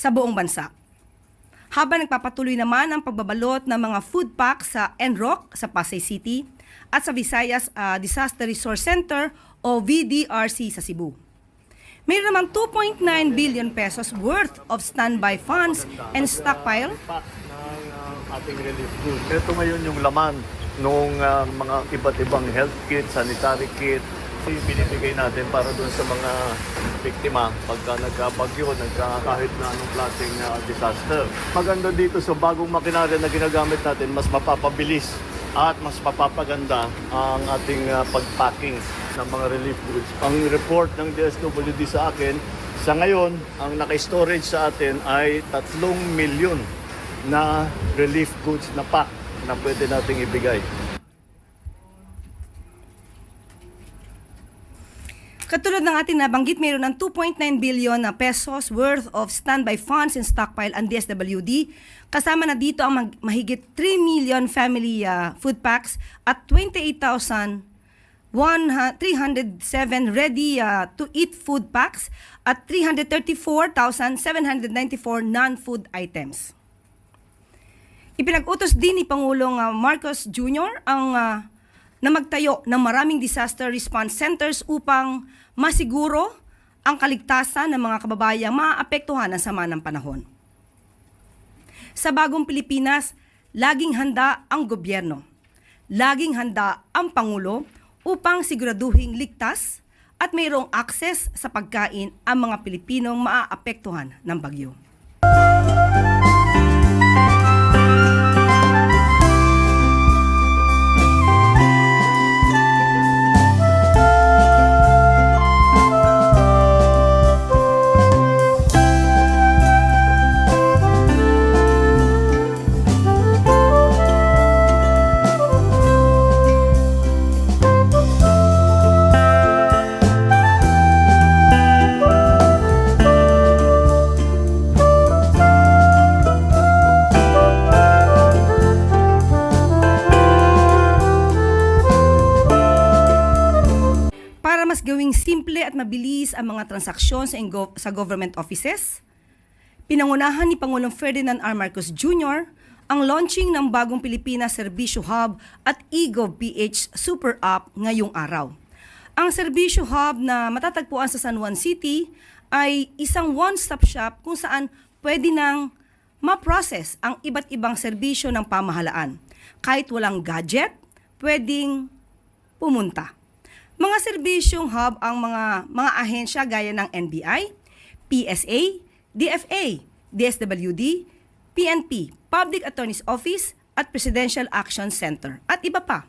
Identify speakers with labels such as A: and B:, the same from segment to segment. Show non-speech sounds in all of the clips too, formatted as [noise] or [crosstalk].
A: sa buong bansa. Habang nagpapatuloy naman ang pagbabalot ng mga food pack sa NROC sa Pasay City at sa Visayas ah, Disaster Resource Center o VDRC sa Cebu. Mayroon naman 2.9 billion pesos worth of standby funds and stockpile
B: ng uh, ating relief goods. Ito ngayon yung laman ng mga iba't ibang health kit, sanitary kit, yung binibigay natin para doon sa mga biktima pagka nagkabagyo, nagka kahit na anong klaseng uh, disaster. Maganda dito sa bagong makinarya na ginagamit natin, mas mapapabilis at mas mapapaganda ang ating uh, pagpacking ng mga relief goods. Ang report ng DSWD sa akin, sa ngayon, ang naka-storage sa atin ay 3 milyon na relief goods na pack na pwede nating ibigay.
A: Katulad ng ating nabanggit, mayroon ng 2.9 billion na pesos worth of standby funds and stockpile ang DSWD. Kasama na dito ang mahigit 3 million family uh, food packs at 28,307 ready uh, to eat food packs at 334,794 non-food items. Ipinag-utos din ni Pangulong uh, Marcos Jr. ang uh, na magtayo ng maraming disaster response centers upang masiguro ang kaligtasan ng mga kababayang maapektuhan ng sama ng panahon. Sa bagong Pilipinas, laging handa ang gobyerno. Laging handa ang Pangulo upang siguraduhing ligtas at mayroong akses sa pagkain ang mga Pilipinong maaapektuhan ng bagyo. Gawing simple at mabilis ang mga transaksyon sa, ingo- sa government offices, pinangunahan ni Pangulong Ferdinand R. Marcos Jr. ang launching ng bagong Pilipinas Serbisyo Hub at eGovPH Super App ngayong araw. Ang Serbisyo Hub na matatagpuan sa San Juan City ay isang one-stop shop kung saan pwede nang ma-process ang iba't ibang serbisyo ng pamahalaan. Kahit walang gadget, pwedeng pumunta. Mga serbisyong hub ang mga mga ahensya gaya ng NBI, PSA, DFA, DSWD, PNP, Public Attorney's Office at Presidential Action Center at iba pa.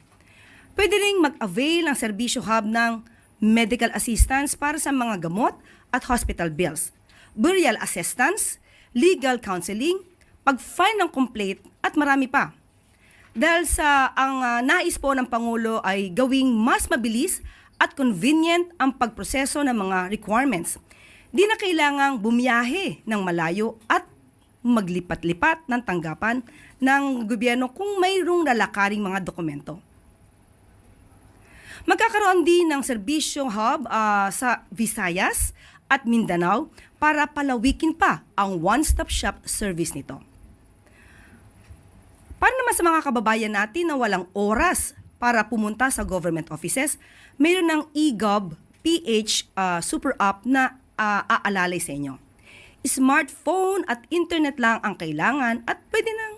A: Pwede ring mag-avail ng serbisyo hub ng medical assistance para sa mga gamot at hospital bills, burial assistance, legal counseling, pag-file ng complaint at marami pa. Dahil sa ang ah, nais po ng Pangulo ay gawing mas mabilis at convenient ang pagproseso ng mga requirements. Di na kailangang bumiyahe ng malayo at maglipat-lipat ng tanggapan ng gobyerno kung mayroong lalakaring mga dokumento. Magkakaroon din ng serbisyong hub ah, sa Visayas at Mindanao para palawikin pa ang one-stop shop service nito. Para naman sa mga kababayan natin na walang oras para pumunta sa government offices, mayroon ng eGov PH uh, super app na uh, aalalay sa inyo. Smartphone at internet lang ang kailangan at pwede nang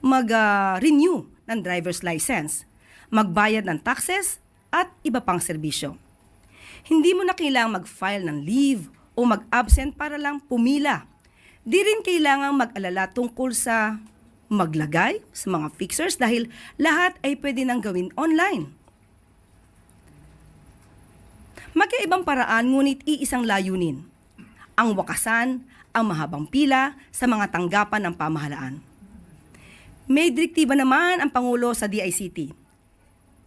A: mag-renew ng driver's license, magbayad ng taxes at iba pang serbisyo. Hindi mo na kailangang mag-file ng leave o mag-absent para lang pumila. Di rin kailangang mag-alala tungkol sa maglagay sa mga fixers dahil lahat ay pwede nang gawin online. Magkaibang paraan ngunit iisang layunin. Ang wakasan, ang mahabang pila sa mga tanggapan ng pamahalaan. May direktiba naman ang Pangulo sa DICT.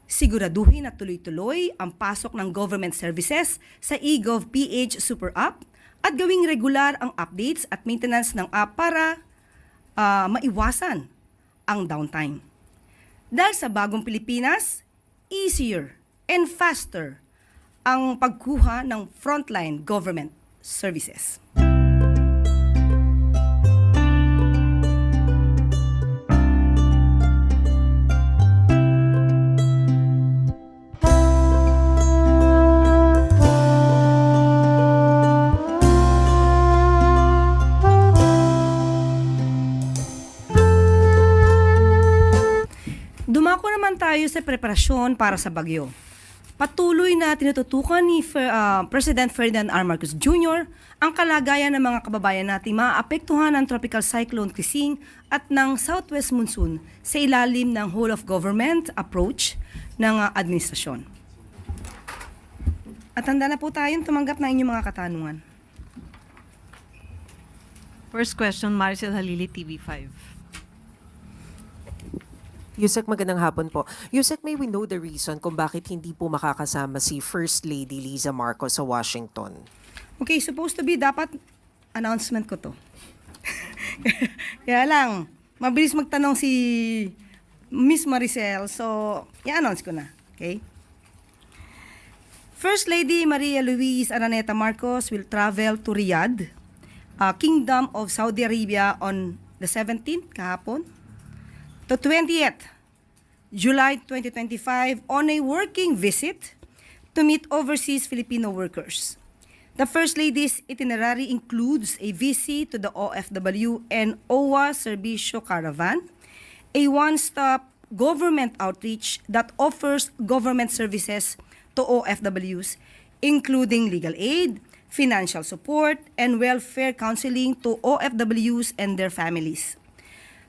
A: Siguraduhin na tuloy-tuloy ang pasok ng government services sa eGov PH Super App at gawing regular ang updates at maintenance ng app para ah, maiwasan ang downtime. Dahil sa bagong Pilipinas, easier and faster ang pagkuha ng frontline government services. Tayo sa preparasyon para sa bagyo. Patuloy na tinututukan ni ah, President Ferdinand R. Marcos Jr. ang kalagayan ng mga kababayan natin maapektuhan ng Tropical Cyclone Kising at ng Southwest Monsoon sa ilalim ng whole of government approach ng ah, administrasyon. At handa na po tayong tumanggap ng inyong mga katanungan.
C: First question, Maricel Halili, TV5.
D: Yusek, magandang hapon po. Yusek, may we know the reason kung bakit hindi po makakasama si First Lady Liza Marcos sa Washington?
A: Okay, supposed to be dapat announcement ko to. [laughs] Kaya lang, mabilis magtanong si Miss Maricel, so i-announce ko na. Okay? First Lady Maria Luis Araneta Marcos will travel to Riyadh, uh, Kingdom of Saudi Arabia on the 17th, kahapon, to 20th July 2025 on a working visit to meet overseas Filipino workers. The First Lady's itinerary includes a visit to the OFW and OWA Servicio Caravan, a one-stop government outreach that offers government services to OFWs, including legal aid, financial support, and welfare counseling to OFWs and their families.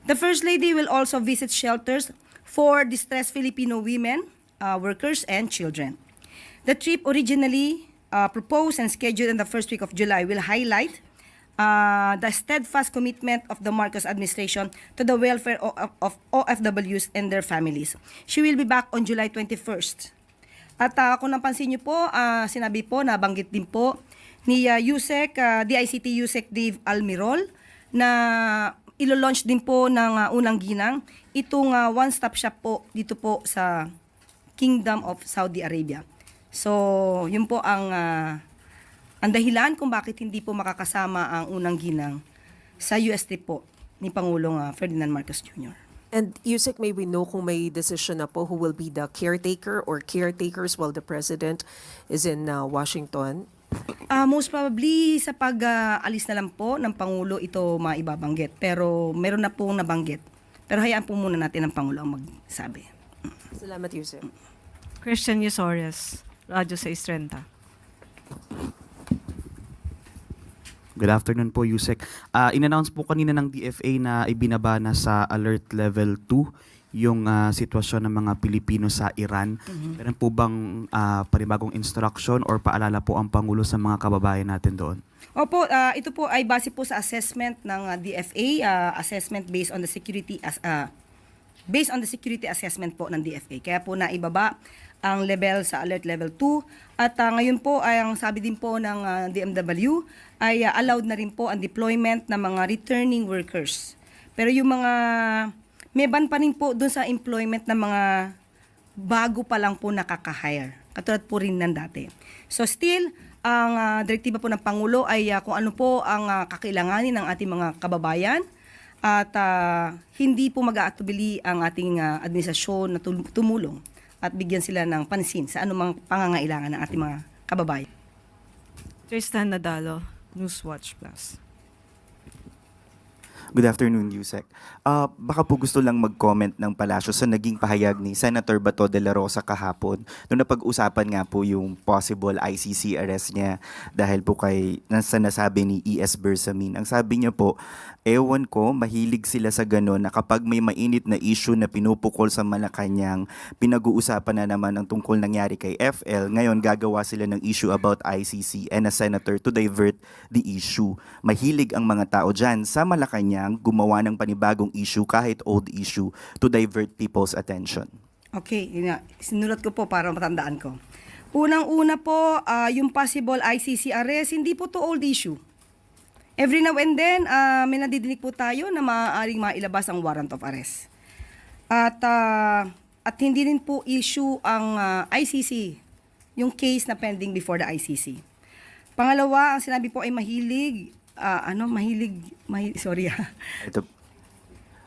A: The First Lady will also visit shelters for distressed Filipino women, uh, workers, and children. The trip originally uh, proposed and scheduled in the first week of July will highlight uh, the steadfast commitment of the Marcos administration to the welfare of, of OFWs and their families. She will be back on July 21st. At uh, kung napansin niyo po, ah, sinabi po, nabanggit din po ni uh, Yusek, ah, DICT Yusek Dave Almirol, na ilo-launch din po ng ah, unang ginang itong ah, one-stop shop po dito po sa Kingdom of Saudi Arabia. So, yun po ang ah, ang dahilan kung bakit hindi po makakasama ang unang ginang sa US trip po ni Pangulong ah, Ferdinand Marcos Jr.
D: And Yusek, may we know kung may decision na po who will be the caretaker or caretakers while the President is in uh, Washington?
A: Ah, most probably sa pag-alis na lang po ng Pangulo ito maibabanggit. Pero meron na pong nabanggit. Pero hayaan po muna natin ang Pangulo ang magsabi.
D: Salamat, Yusek.
C: Christian Yusorias, Radyo 630.
E: Good afternoon po, Yusek. Ah, in-announce po kanina ng DFA na ibinaba na sa alert level 2 yung ah, sitwasyon ng mga Pilipino sa Iran. Meron po bang ah, panibagong instruction or paalala po ang Pangulo sa mga kababayan natin doon?
A: Opo, ah, ito po ay base po sa assessment ng ah, DFA, ah, assessment based on the security as ah, based on the security assessment po ng DFA. Kaya po naibaba ang level sa alert level 2 at ah, ngayon po ay ang sabi din po ng ah, DMW ay ah, allowed na rin po ang deployment ng mga returning workers. Pero yung mga may ban pa rin po doon sa employment ng mga bago pa lang po nakaka-hire. Katulad po rin ng dati. So still, ang ah, direktiba po ng Pangulo ay ah, kung ano po ang ah, kakailanganin ng ating mga kababayan at ah, hindi po mag-aatubili ang ating ah, administrasyon na tumulong at bigyan sila ng pansin sa anumang pangangailangan ng ating mga kababayan.
C: Tristan Nadalo, Newswatch Plus.
F: Good afternoon, Yusek. Ah, baka po gusto lang mag-comment ng palasyo sa naging pahayag ni Senator Bato de la Rosa kahapon nung napag-usapan nga po yung possible ICC arrest niya dahil po kay nasa nasabi ni E.S. Bersamin. Ang sabi niya po, ewan ko, mahilig sila sa ganun na kapag may mainit na issue na pinupukol sa Malacanang, pinag-uusapan na naman ang tungkol nangyari kay FL. Ngayon, gagawa sila ng issue about ICC and a senator to divert the issue. Mahilig ang mga tao dyan sa Malacanang gumawa ng panibagong issue kahit old issue to divert people's attention.
A: Okay, yun nga. Sinulat ko po para matandaan ko. Unang-una po, ah, yung possible ICC arrest, hindi po to old issue. Every now and then, ah, may nadidinig po tayo na maaaring mailabas ang warrant of arrest. At, ah, at hindi rin po issue ang ah, ICC, yung case na pending before the ICC. Pangalawa, ang sinabi po ay mahilig, ah, ano, mahilig, mahi- sorry ah.
F: Ito,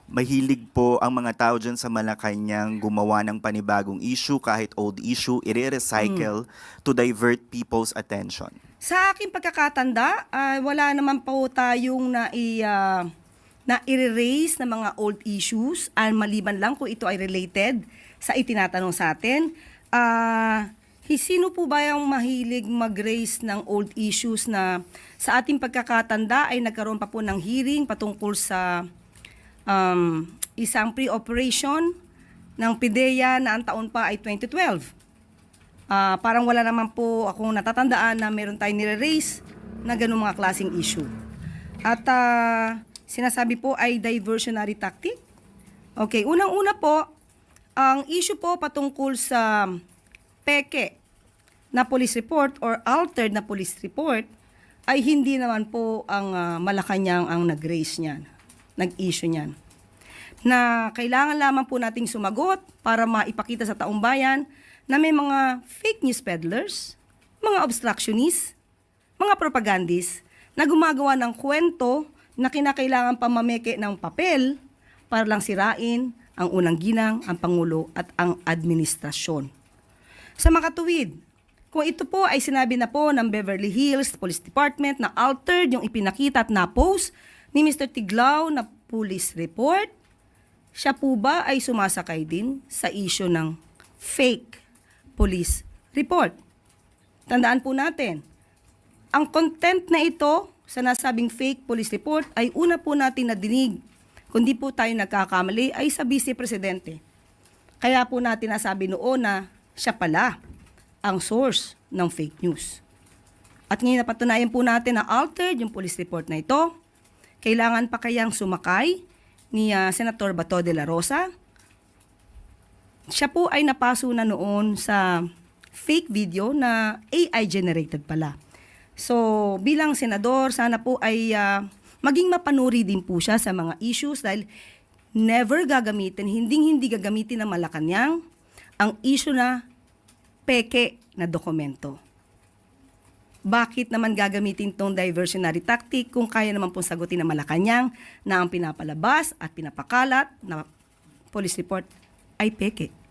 F: mahilig po ang mga tao dyan sa Malacanang gumawa ng panibagong issue kahit old issue, i-recycle to divert people's attention.
A: Sa aking pagkakatanda, ah, wala naman po tayong na i na i-erase na mga old issues ah, maliban lang kung ito ay related sa itinatanong sa atin. Ah, hi- sino po ba yung mahilig mag-raise ng old issues na sa ating pagkakatanda ay nagkaroon pa po ng hearing patungkol sa um, isang pre-operation ng PIDEA na ang taon pa ay 2012. Ah, parang wala naman po akong natatandaan na meron tayong nire-raise na ganung mga klaseng issue. At ah, sinasabi po ay diversionary tactic. Okay, unang-una po, ang issue po patungkol sa peke na police report or altered na police report ay hindi naman po ang ah, Malacanang ang nag-raise niyan, nag-issue niyan. Na kailangan lamang po nating sumagot para maipakita sa taong bayan na may mga fake news peddlers, mga obstructionists, mga propagandists na gumagawa ng kwento na kinakailangan pa mameke ng papel para lang sirain ang unang ginang, ang Pangulo at ang administrasyon. Sa makatuwid, kung ito po ay sinabi na po ng Beverly Hills Police Department na altered yung ipinakita at na-post ni Mr. Tiglao na police report, siya po ba ay sumasakay din sa issue ng fake police report? Tandaan po natin, ang content na ito sa nasabing fake police report ay una po natin nadinig. Kundi po tayo nagkakamali ay sa Vice Presidente. Kaya po natin nasabi noon na siya pala ang source ng fake news. At ngayon napatunayan po natin na altered yung police report na ito. Kailangan pa kayang sumakay ni ah, Senator Bato de la Rosa. Siya po ay napaso na noon sa fake video na AI generated pala. So, bilang senador, sana po ay ah, maging mapanuri din po siya sa mga issues dahil never gagamitin, hindi hindi gagamitin ng Malacanang ang issue na peke na dokumento. Bakit naman gagamitin tong diversionary tactic kung kaya naman pong sagutin ng Malacanang na ang pinapalabas at pinapakalat na police report ay peke?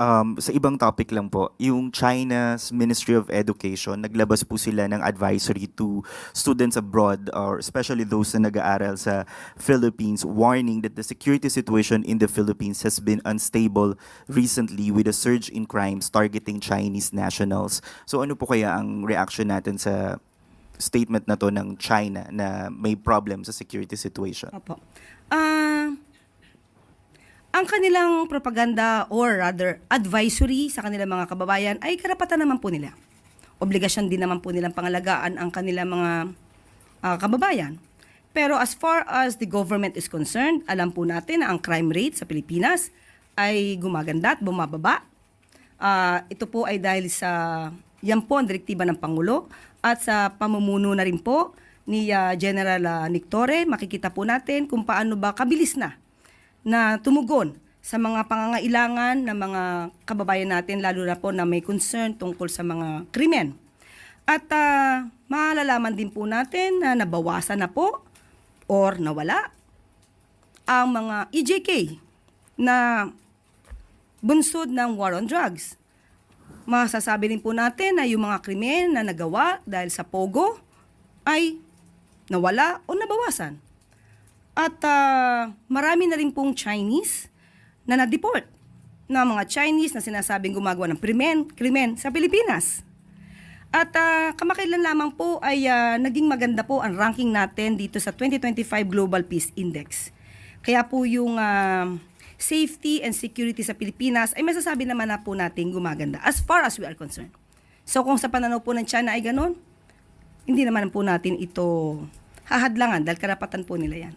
F: Um, sa ibang topic lang po, yung China's Ministry of Education, naglabas po sila ng advisory to students abroad or especially those na nag-aaral sa Philippines, warning that the security situation in the Philippines has been unstable recently with a surge in crimes targeting Chinese nationals. So ano po kaya ang reaction natin sa statement na to ng China na may problem sa security situation?
A: Opo. Ah, ang kanilang propaganda or rather advisory sa kanilang mga kababayan ay karapatan naman po nila. Obligasyon din naman po nilang pangalagaan ang kanilang mga ah, kababayan. Pero as far as the government is concerned, alam po natin na ang crime rate sa Pilipinas ay gumaganda at bumababa. Ah, ito po ay dahil sa yan po ang direktiba ng Pangulo at sa pamumuno na rin po ni ah, General ah, Nick Torre, makikita po natin kung paano ba kabilis na na tumugon sa mga pangangailangan ng mga kababayan natin, lalo na po na may concern tungkol sa mga krimen. At ah, malalaman din po natin na nabawasan na po or nawala ang mga EJK na bunsod ng war on drugs. Masasabi rin po natin na yung mga krimen na nagawa dahil sa pogo ay nawala o nabawasan. At ah, marami na rin pong Chinese na na-deport na mga Chinese na sinasabing gumagawa ng krimen, krimen sa Pilipinas. At ah, kamakailan lamang po ay ah, naging maganda po ang ranking natin dito sa 2025 Global Peace Index. Kaya po yung ah, safety and security sa Pilipinas ay masasabi naman na po natin gumaganda as far as we are concerned. So kung sa pananaw po ng China ay ganun, hindi naman po natin ito hahadlangan dahil karapatan po nila yan.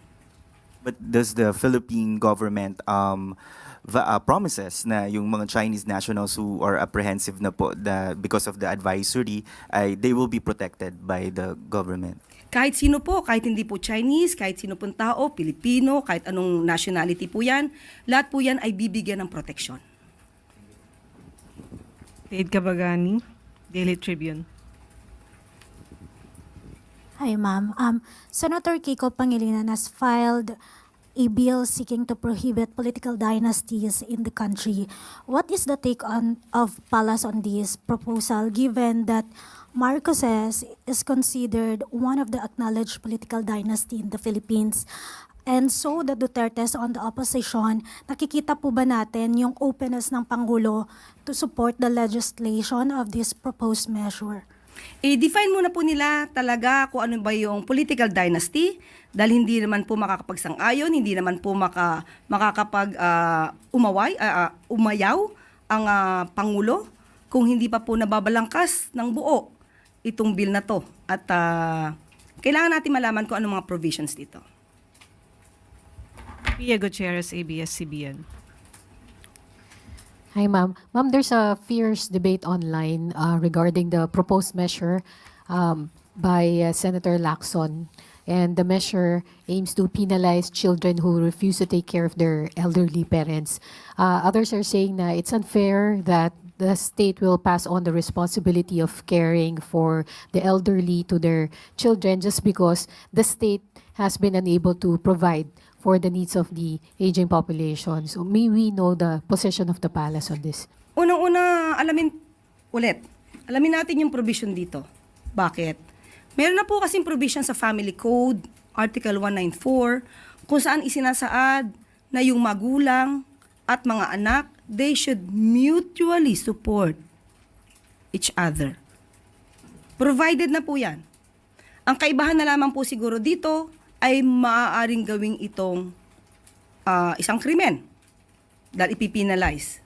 F: But does the Philippine government um, va- uh, promises na yung mga Chinese nationals who are apprehensive na po the, because of the advisory, ay they will be protected by the government?
A: Kahit sino po, kahit hindi po Chinese, kahit sino pong tao, Pilipino, kahit anong nationality po yan, lahat po yan ay bibigyan ng proteksyon.
C: Dade Kabagani, Daily Tribune.
G: Hi, ma'am. Um, Senator Kiko Pangilinan has filed a bill seeking to prohibit political dynasties in the country. What is the take on of Palas on this proposal, given that Marcoses is considered one of the acknowledged political dynasty in the Philippines? And so the Dutertes on the opposition, nakikita po ba natin yung openness ng Pangulo to support the legislation of this proposed measure?
A: I-define muna po nila talaga kung ano ba yung political dynasty dahil hindi naman po makakapagsang-ayon, hindi naman po maka, makakapag ah, umaway, ah, ah, umayaw ang ah, Pangulo kung hindi pa po nababalangkas ng buo itong bill na to. At ah, kailangan natin malaman kung ano mga provisions dito.
C: Pia Gutierrez, ABS-CBN.
H: Hi, ma'am. Ma'am, there's a fierce debate online uh, regarding the proposed measure um, by uh, Senator Lacson. And the measure aims to penalize children who refuse to take care of their elderly parents. Uh, others are saying that it's unfair that the state will pass on the responsibility of caring for the elderly to their children just because the state has been unable to provide for the needs of the aging population. So may we know the position of the palace on this?
A: Unang-una, alamin ulit. Alamin natin yung provision dito. Bakit? Meron na po kasing provision sa Family Code, Article 194, kung saan isinasaad na yung magulang at mga anak, they should mutually support each other. Provided na po yan. Ang kaibahan na lamang po siguro dito ay maaaring gawing itong ah, isang krimen dahil ipipinalize.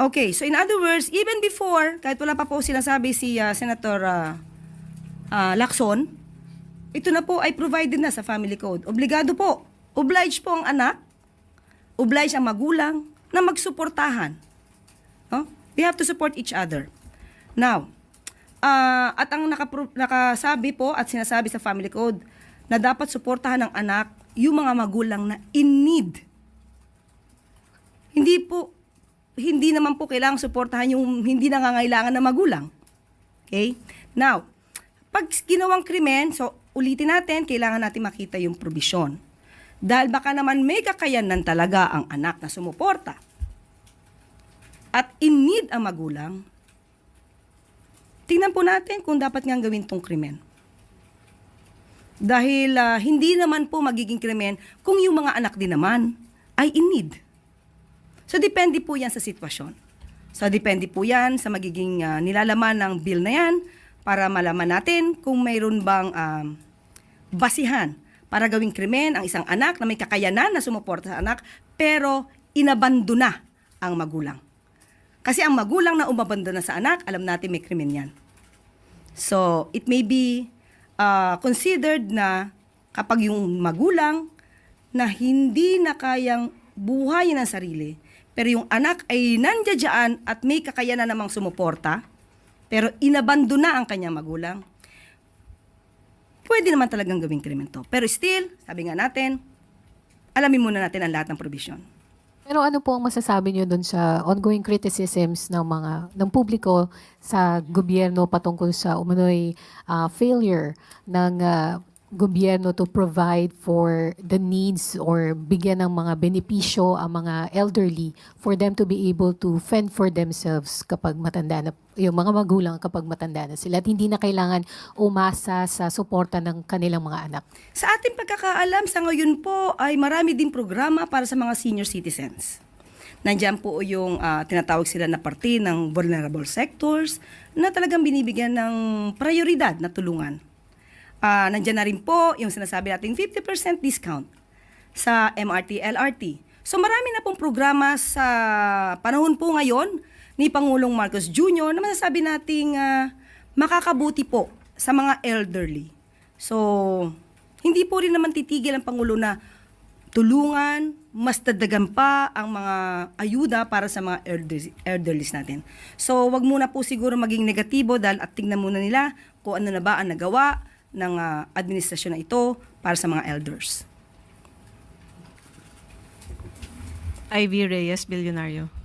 A: Okay, so in other words, even before, kahit wala pa po sinasabi si ah, Senator ah, ah, Lacson, ito na po ay provided na sa family code. Obligado po. Oblige po ang anak, oblige ang magulang na magsuportahan. No? We have to support each other. Now, ah, at ang nakapro- nakasabi po at sinasabi sa family code na dapat suportahan ng anak yung mga magulang na in need hindi po, hindi naman po kailangang suportahan yung hindi nangangailangan na magulang. Okay? Now, pag ginawang krimen, so ulitin natin, kailangan natin makita yung probisyon. Dahil baka naman may kakayanan talaga ang anak na sumuporta. At in need ang magulang, tingnan po natin kung dapat nga gawin tong krimen. Dahil ah, hindi naman po magiging krimen kung yung mga anak din naman ay in need. So, depende po yan sa sitwasyon. So, depende po yan sa magiging ah, nilalaman ng bill na yan para malaman natin kung mayroon bang um, basihan para gawing krimen ang isang anak na may kakayanan na sumuporta sa anak pero inabandona ang magulang. Kasi ang magulang na umabandona sa anak, alam natin may krimen yan. So, it may be uh, considered na kapag yung magulang na hindi na kayang buhayin ang sarili, pero yung anak ay nandiyan at may kakayanan namang sumuporta, pero inabandona ang kanyang magulang, pwede naman talagang gawing krimen to. Pero still, sabi nga natin, alamin muna natin ang lahat ng provision.
H: Pero ano po ang masasabi niyo dun sa ongoing criticisms ng mga ng publiko sa gobyerno patungkol sa umano'y ah, failure ng ah, gobyerno to provide for the needs or bigyan ng mga benepisyo ang mga elderly for them to be able to fend for themselves kapag matanda na yung mga magulang kapag matanda na sila at hindi na kailangan umasa sa suporta ng kanilang mga anak.
A: Sa ating pagkakaalam, sa ngayon po ay marami din programa para sa mga senior citizens. Nandiyan po yung ah, tinatawag sila na parte ng vulnerable sectors na talagang binibigyan ng prioridad na tulungan. Ah, nandiyan na rin po yung sinasabi nating 50% discount sa MRT, LRT. So marami na pong programa sa panahon po ngayon ni Pangulong Marcos Jr. na masasabi nating ah, makakabuti po sa mga elderly. So, hindi po rin naman titigil ang Pangulo na tulungan, mas dadagan pa ang mga ayuda para sa mga elderly, natin. So, wag muna po siguro maging negatibo dahil at tingnan muna nila kung ano na ba ang nagawa ng ah, administrasyon na ito para sa mga elders.
C: Ivy Reyes, Bilyonaryo.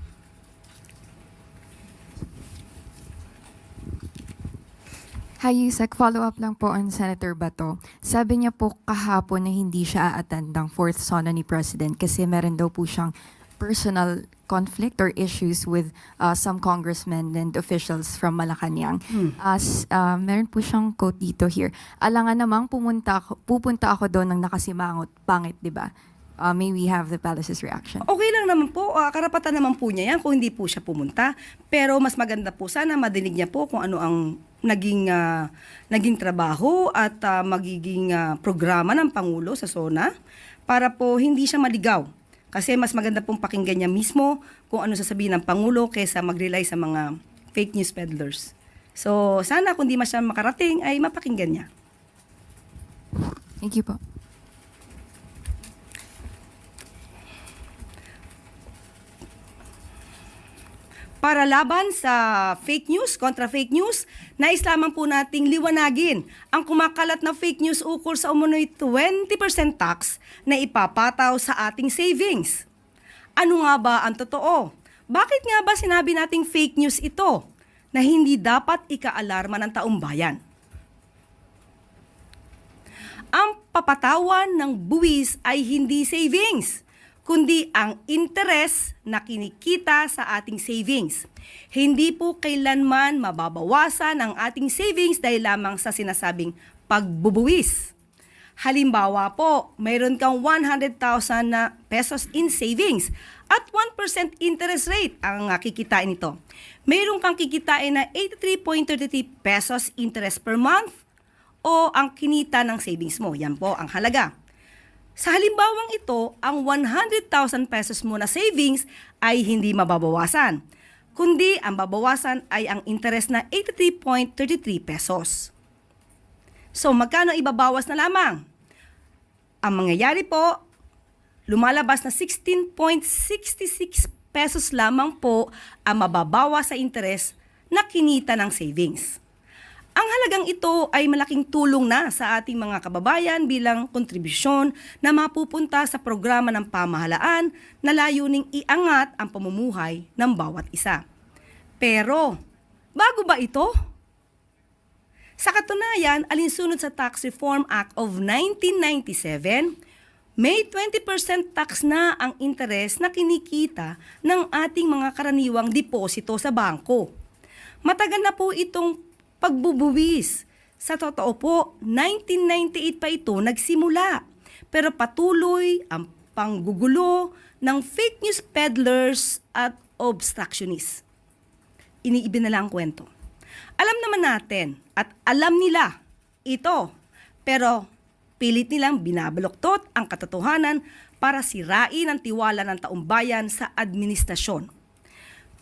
I: Hi, Yusek. Follow-up lang po on Senator Bato. Sabi niya po kahapon na hindi siya a-attend ng fourth sona ni President kasi meron daw po siyang personal conflict or issues with uh, some congressmen and officials from Malacanang. As uh, meron po siyang quote dito here. Alangan namang pumunta ako, pupunta ako doon ng nakasimangot. Pangit, di ba? Uh, may we have the palace's reaction.
A: Okay lang naman po, ah, karapatan naman po niya yan kung hindi po siya pumunta. Pero mas maganda po sana madinig niya po kung ano ang naging ah, naging trabaho at ah, magiging ah, programa ng Pangulo sa SONA para po hindi siya maligaw. Kasi mas maganda pong pakinggan niya mismo kung ano sasabihin ng Pangulo kaysa mag-rely sa mga fake news peddlers. So, sana kung di masya makarating ay mapakinggan niya.
I: Thank you po.
A: Para laban sa fake news, kontra fake news, nais lamang po nating liwanagin ang kumakalat na fake news ukol sa umunoy 20% tax na ipapataw sa ating savings. Ano nga ba ang totoo? Bakit nga ba sinabi nating fake news ito na hindi dapat ikaalarma ng taong bayan? Ang papatawan ng buwis ay hindi savings, kundi ang interes na kinikita sa ating savings. Hindi po kailanman mababawasan ang ating savings dahil lamang sa sinasabing pagbubuwis. Halimbawa po, mayroon kang 100,000 na pesos in savings at 1% interest rate ang kikitain nito. Mayroon kang kikitain na 83.33 pesos interest per month o ang kinita ng savings mo. Yan po ang halaga. Sa halimbawang ito, ang 100,000 pesos mo na savings ay hindi mababawasan, kundi ang babawasan ay ang interest na 83.33 pesos. So magkano ibabawas na lamang? Ang mangyayari po, lumalabas na 16.66 pesos lamang po ang mababawas sa interest na kinita ng savings. Ang halagang ito ay malaking tulong na sa ating mga kababayan bilang kontribusyon na mapupunta sa programa ng pamahalaan na layuning iangat ang pamumuhay ng bawat isa. Pero, bago ba ito? Sa katunayan, alinsunod sa Tax Reform Act of 1997, may 20% tax na ang interes na kinikita ng ating mga karaniwang deposito sa bangko. Matagal na po itong pagbubuwis. Sa totoo po, 1998 pa ito nagsimula. Pero patuloy ang panggugulo ng fake news peddlers at obstructionists. Iniibi na lang ang kwento. Alam naman natin at alam nila ito. Pero pilit nilang binabaloktot ang katotohanan para sirain ang tiwala ng taong bayan sa administrasyon.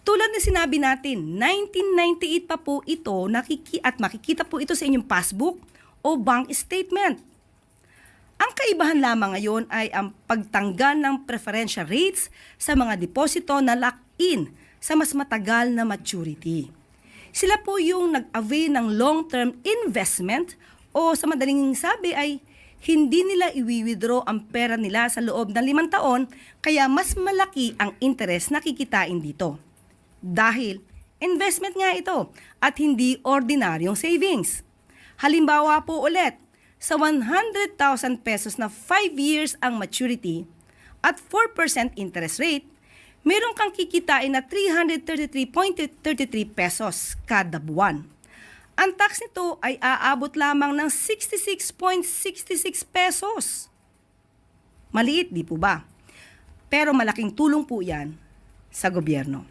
A: Tulad na sinabi natin, 1998 pa po ito nakiki at makikita po ito sa inyong passbook o bank statement. Ang kaibahan lamang ngayon ay ang pagtanggal ng preferential rates sa mga deposito na lock-in sa mas matagal na maturity. Sila po yung nag-avail ng long-term investment o sa madaling sabi ay hindi nila iwi-withdraw ang pera nila sa loob ng limang taon kaya mas malaki ang interest na kikitain dito. Dahil investment nga ito at hindi ordinaryong savings. Halimbawa po ulit, sa 100,000 pesos na 5 years ang maturity at 4% interest rate, meron kang kikitain na 333.33 pesos kada buwan. Ang tax nito ay aabot lamang ng 66.66 pesos. Maliit, di po ba? Pero malaking tulong po yan sa gobyerno.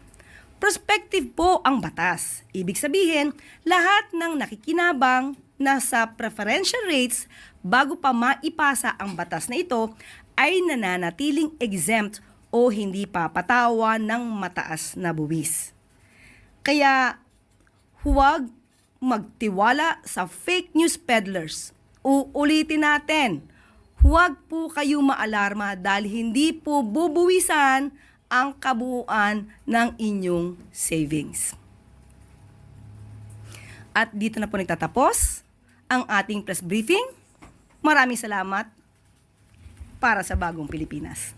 A: Prospective po ang batas. Ibig sabihin, lahat ng nakikinabang na sa preferential rates bago pa maipasa ang batas na ito ay nananatiling exempt o hindi papatawa ng mataas na buwis. Kaya huwag magtiwala sa fake news peddlers. Uulitin natin, huwag po kayo maalarma dahil hindi po bubuwisan ang kabuuan ng inyong savings. At dito na po nagtatapos ang ating press briefing. Maraming salamat para sa bagong Pilipinas.